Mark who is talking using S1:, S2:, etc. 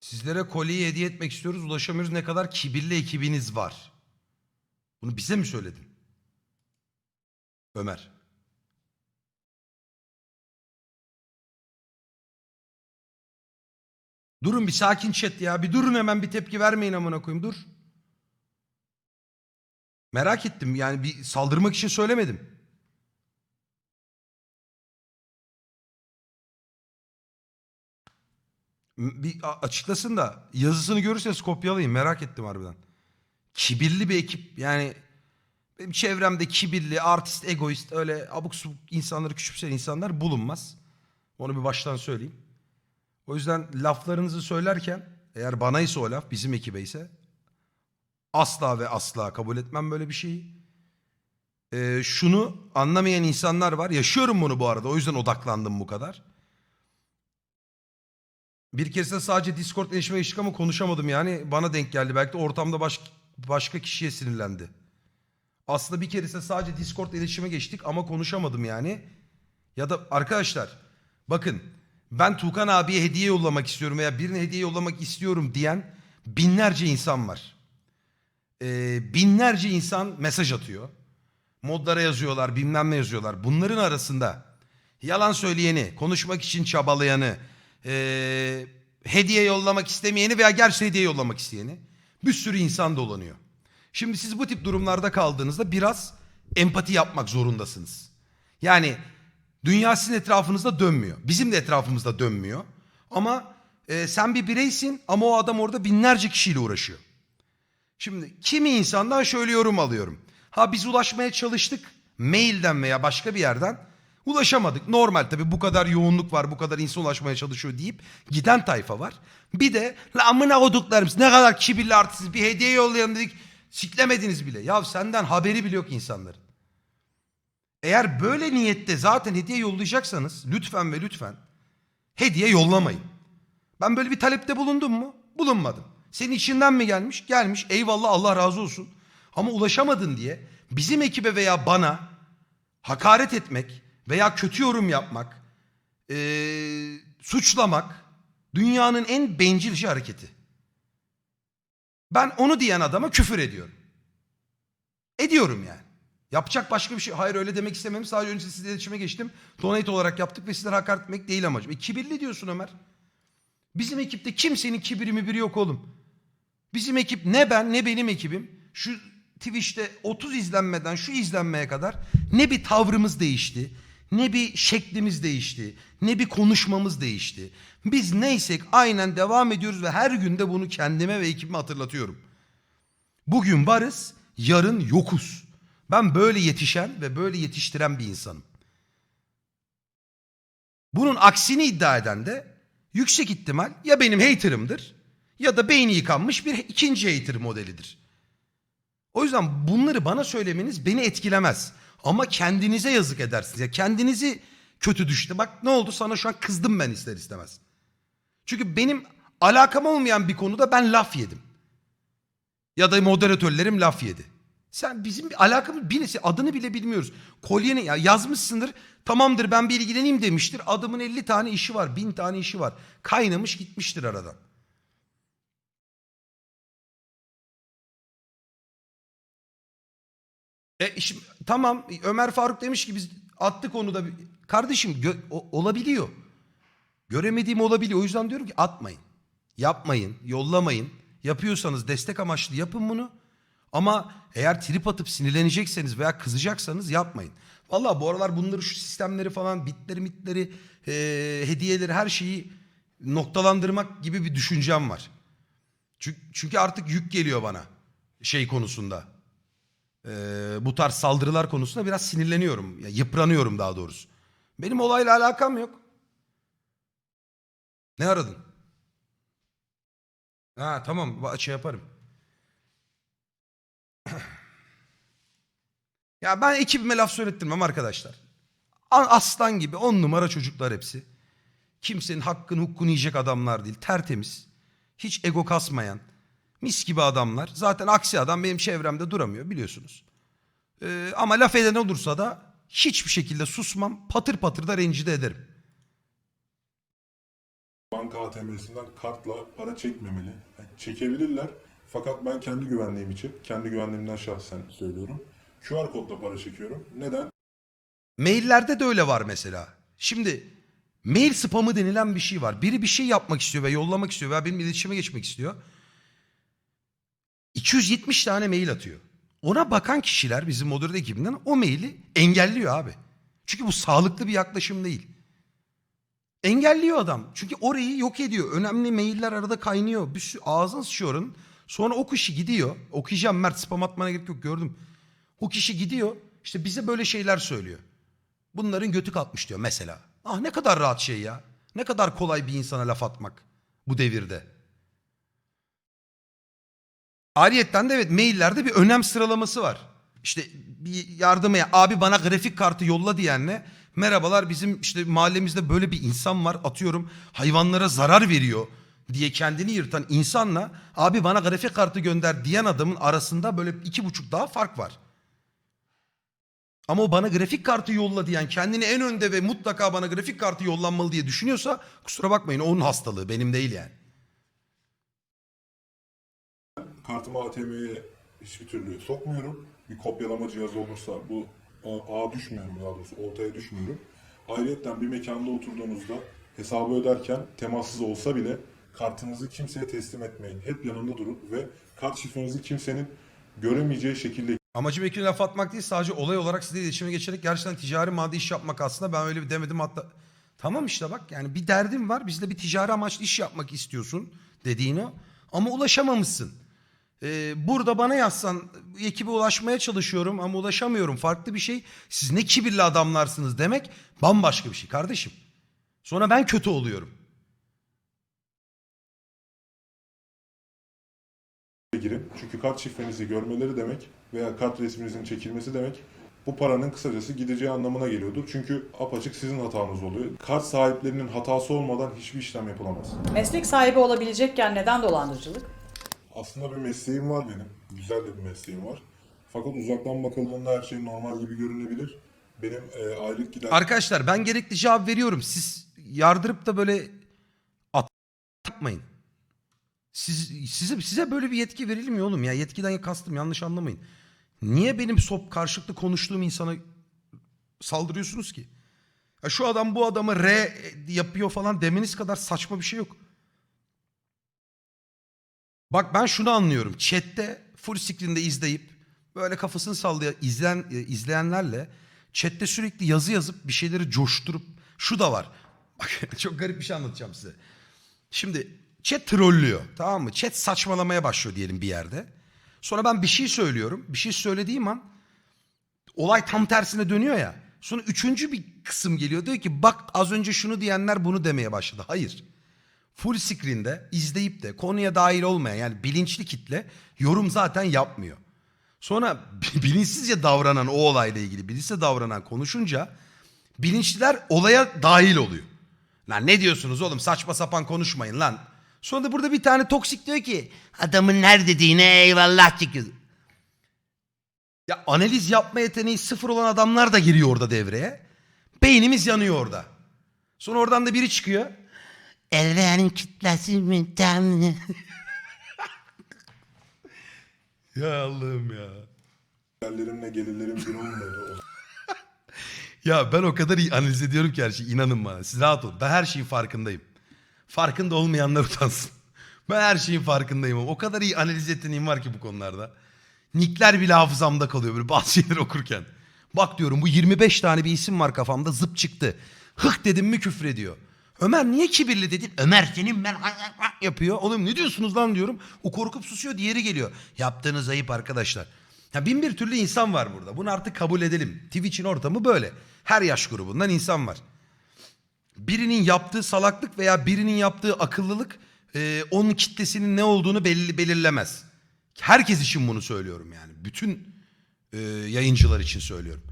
S1: Sizlere kolyeyi hediye etmek istiyoruz. Ulaşamıyoruz. Ne kadar kibirli ekibiniz var. Bunu bize mi söyledin? Ömer. Durun bir sakin chat ya. Bir durun hemen bir tepki vermeyin amına koyayım. Dur. Merak ettim. Yani bir saldırmak için söylemedim. Bir açıklasın da yazısını görürseniz kopyalayın. Merak ettim harbiden. Kibirli bir ekip. Yani benim çevremde kibirli, artist, egoist öyle abuk subuk insanları küçümseyen insanlar bulunmaz. Onu bir baştan söyleyeyim. O yüzden laflarınızı söylerken eğer bana ise o laf bizim ekibe ise asla ve asla kabul etmem böyle bir şeyi. Ee, şunu anlamayan insanlar var. Yaşıyorum bunu bu arada. O yüzden odaklandım bu kadar. Bir keresinde sadece Discord iletişime geçtik ama konuşamadım yani. Bana denk geldi. Belki de ortamda baş, başka kişiye sinirlendi. Aslında bir keresinde sadece Discord iletişime geçtik ama konuşamadım yani. Ya da arkadaşlar bakın ben Tukan abiye hediye yollamak istiyorum veya birine hediye yollamak istiyorum diyen binlerce insan var. Ee, binlerce insan mesaj atıyor. Modlara yazıyorlar bilmem ne yazıyorlar. Bunların arasında yalan söyleyeni, konuşmak için çabalayanı, ee, hediye yollamak istemeyeni veya gerçi hediye yollamak isteyeni bir sürü insan dolanıyor. Şimdi siz bu tip durumlarda kaldığınızda biraz empati yapmak zorundasınız. Yani dünya sizin etrafınızda dönmüyor. Bizim de etrafımızda dönmüyor. Ama e, sen bir bireysin ama o adam orada binlerce kişiyle uğraşıyor. Şimdi kimi insandan şöyle yorum alıyorum. Ha biz ulaşmaya çalıştık mailden veya başka bir yerden ulaşamadık. Normal tabii bu kadar yoğunluk var bu kadar insan ulaşmaya çalışıyor deyip giden tayfa var. Bir de la amına koduklarım ne kadar kibirli artist bir hediye yollayalım dedik siklemediniz bile. Ya senden haberi bile yok insanların. Eğer böyle niyette zaten hediye yollayacaksanız lütfen ve lütfen hediye yollamayın. Ben böyle bir talepte bulundum mu? Bulunmadım. Senin içinden mi gelmiş? Gelmiş. Eyvallah Allah razı olsun. Ama ulaşamadın diye bizim ekibe veya bana hakaret etmek veya kötü yorum yapmak, eee, suçlamak dünyanın en bencil işi hareketi. Ben onu diyen adama küfür ediyorum. Ediyorum yani. Yapacak başka bir şey. Hayır öyle demek istemem. Sadece önce sizle iletişime geçtim. Donate olarak yaptık ve sizlere hakaret etmek değil amacım. E, kibirli diyorsun Ömer. Bizim ekipte kimsenin kibiri mi biri yok oğlum. Bizim ekip ne ben ne benim ekibim şu Twitch'te 30 izlenmeden şu izlenmeye kadar ne bir tavrımız değişti, ne bir şeklimiz değişti, ne bir konuşmamız değişti. Biz neysek aynen devam ediyoruz ve her günde bunu kendime ve ekibime hatırlatıyorum. Bugün varız, yarın yokuz. Ben böyle yetişen ve böyle yetiştiren bir insanım. Bunun aksini iddia eden de yüksek ihtimal ya benim haterımdır ya da beyni yıkanmış bir ikinci hater modelidir. O yüzden bunları bana söylemeniz beni etkilemez. Ama kendinize yazık edersiniz. Ya kendinizi kötü düştü. Bak ne oldu sana şu an kızdım ben ister istemez. Çünkü benim alakam olmayan bir konuda ben laf yedim. Ya da moderatörlerim laf yedi. Sen bizim bir alakamız birisi adını bile bilmiyoruz. Kolyeni ya yazmışsındır. Tamamdır ben bir ilgileneyim demiştir. Adamın 50 tane işi var, 1000 tane işi var. Kaynamış gitmiştir aradan. E şimdi, tamam Ömer Faruk demiş ki biz attık onu da. Kardeşim olabiliyor. Göremediğim olabiliyor. O yüzden diyorum ki atmayın. Yapmayın, yollamayın. Yapıyorsanız destek amaçlı yapın bunu. Ama eğer trip atıp sinirlenecekseniz veya kızacaksanız yapmayın. Vallahi bu aralar bunları şu sistemleri falan bitleri mitleri eee, hediyeleri her şeyi noktalandırmak gibi bir düşüncem var. Çünkü, çünkü artık yük geliyor bana şey konusunda. Eee, bu tarz saldırılar konusunda biraz sinirleniyorum. Ya, yıpranıyorum daha doğrusu. Benim olayla alakam yok. Ne aradın? Ha tamam şey yaparım. Ya ben ekibime laf söylettirmem arkadaşlar. Aslan gibi on numara çocuklar hepsi. Kimsenin hakkını hukkunu yiyecek adamlar değil. Tertemiz. Hiç ego kasmayan. Mis gibi adamlar. Zaten aksi adam benim çevremde duramıyor biliyorsunuz. Ee, ama laf eden olursa da hiçbir şekilde susmam. Patır patır da rencide ederim.
S2: banka ATM'sinden kartla para çekmemeli. Yani çekebilirler. Fakat ben kendi güvenliğim için, kendi güvenliğimden şahsen söylüyorum. QR kodla para çekiyorum. Neden?
S1: Maillerde de öyle var mesela. Şimdi mail spamı denilen bir şey var. Biri bir şey yapmak istiyor ve yollamak istiyor veya benim iletişime geçmek istiyor. 270 tane mail atıyor. Ona bakan kişiler bizim moderate ekibinden o maili engelliyor abi. Çünkü bu sağlıklı bir yaklaşım değil. Engelliyor adam. Çünkü orayı yok ediyor. Önemli mailler arada kaynıyor. Bir sürü ağzın sıçıyor oranın. Sonra o kişi gidiyor. Okuyacağım Mert spam atmana gerek yok gördüm. O kişi gidiyor. işte bize böyle şeyler söylüyor. Bunların götü kalkmış diyor mesela. Ah ne kadar rahat şey ya. Ne kadar kolay bir insana laf atmak bu devirde. Ariyetten de evet maillerde bir önem sıralaması var. İşte bir yardıma abi bana grafik kartı yolla diyenle merhabalar bizim işte mahallemizde böyle bir insan var atıyorum hayvanlara zarar veriyor diye kendini yırtan insanla abi bana grafik kartı gönder diyen adamın arasında böyle iki buçuk daha fark var. Ama o bana grafik kartı yolla diyen kendini en önde ve mutlaka bana grafik kartı yollanmalı diye düşünüyorsa kusura bakmayın onun hastalığı benim değil yani.
S2: Kartımı ATM'ye hiçbir türlü sokmuyorum. Bir kopyalama cihazı olursa bu ağa düşmüyorum daha doğrusu ortaya düşmüyorum. Ayrıca bir mekanda oturduğunuzda hesabı öderken temassız olsa bile kartınızı kimseye teslim etmeyin. Hep yanında durun ve kart şifrenizi kimsenin göremeyeceği şekilde
S1: Amacım ekine laf atmak değil sadece olay olarak sizle iletişime geçerek gerçekten ticari maddi iş yapmak aslında ben öyle bir demedim hatta. Tamam işte bak yani bir derdim var bizde bir ticari amaçlı iş yapmak istiyorsun dediğini ama ulaşamamışsın. Ee, burada bana yazsan ekibe ulaşmaya çalışıyorum ama ulaşamıyorum farklı bir şey. Siz ne kibirli adamlarsınız demek bambaşka bir şey kardeşim. Sonra ben kötü oluyorum.
S2: girin. Çünkü kart şifrenizi görmeleri demek veya kart resminizin çekilmesi demek bu paranın kısacası gideceği anlamına geliyordur. Çünkü apaçık sizin hatanız oluyor. Kart sahiplerinin hatası olmadan hiçbir işlem yapılamaz.
S3: Meslek sahibi olabilecekken neden dolandırıcılık?
S2: Aslında bir mesleğim var benim. Güzel de bir mesleğim var. Fakat uzaktan bakıldığında her şey normal gibi görünebilir. Benim e, aylık gider
S1: Arkadaşlar ben gerekli cevap veriyorum. Siz yardırıp da böyle at yapmayın. Siz, size, size böyle bir yetki verilmiyor oğlum ya. Yetkiden kastım yanlış anlamayın. Niye benim sop karşılıklı konuştuğum insana saldırıyorsunuz ki? Ya şu adam bu adamı R yapıyor falan demeniz kadar saçma bir şey yok. Bak ben şunu anlıyorum. Chat'te full screen'de izleyip böyle kafasını sallayan izleyen, e, izleyenlerle chat'te sürekli yazı yazıp bir şeyleri coşturup şu da var. Bak çok garip bir şey anlatacağım size. Şimdi chat trollüyor tamam mı? Chat saçmalamaya başlıyor diyelim bir yerde. Sonra ben bir şey söylüyorum. Bir şey söylediğim an olay tam tersine dönüyor ya. Sonra üçüncü bir kısım geliyor. Diyor ki bak az önce şunu diyenler bunu demeye başladı. Hayır. Full screen'de izleyip de konuya dahil olmayan yani bilinçli kitle yorum zaten yapmıyor. Sonra bilinçsizce davranan o olayla ilgili bilinçsizce davranan konuşunca bilinçliler olaya dahil oluyor. Lan ne diyorsunuz oğlum saçma sapan konuşmayın lan. Sonra da burada bir tane toksik diyor ki adamın her dediğine eyvallah çıkıyor. Ya analiz yapma yeteneği sıfır olan adamlar da giriyor orada devreye. Beynimiz yanıyor orada. Sonra oradan da biri çıkıyor. Ellerin kitlesi mi temli? ya Allah'ım ya.
S2: giderlerimle gelirlerim bir olmuyordu.
S1: Ya ben o kadar iyi analiz ediyorum ki her şeyi inanın bana. Siz rahat olun. Ben her şeyin farkındayım. Farkında olmayanlar utansın. Ben her şeyin farkındayım. O kadar iyi analiz yeteneğim var ki bu konularda. Nickler bile hafızamda kalıyor böyle bazı şeyleri okurken. Bak diyorum bu 25 tane bir isim var kafamda zıp çıktı. Hık dedim mi küfür ediyor. Ömer niye kibirli dedin? Ömer senin ben yapıyor. Oğlum ne diyorsunuz lan diyorum. O korkup susuyor diğeri geliyor. Yaptığınız ayıp arkadaşlar. Ya bin bir türlü insan var burada. Bunu artık kabul edelim. Twitch'in ortamı böyle. Her yaş grubundan insan var. Birinin yaptığı salaklık veya birinin yaptığı akıllılık e, onun kitlesinin ne olduğunu belli, belirlemez. Herkes için bunu söylüyorum yani. Bütün e, yayıncılar için söylüyorum.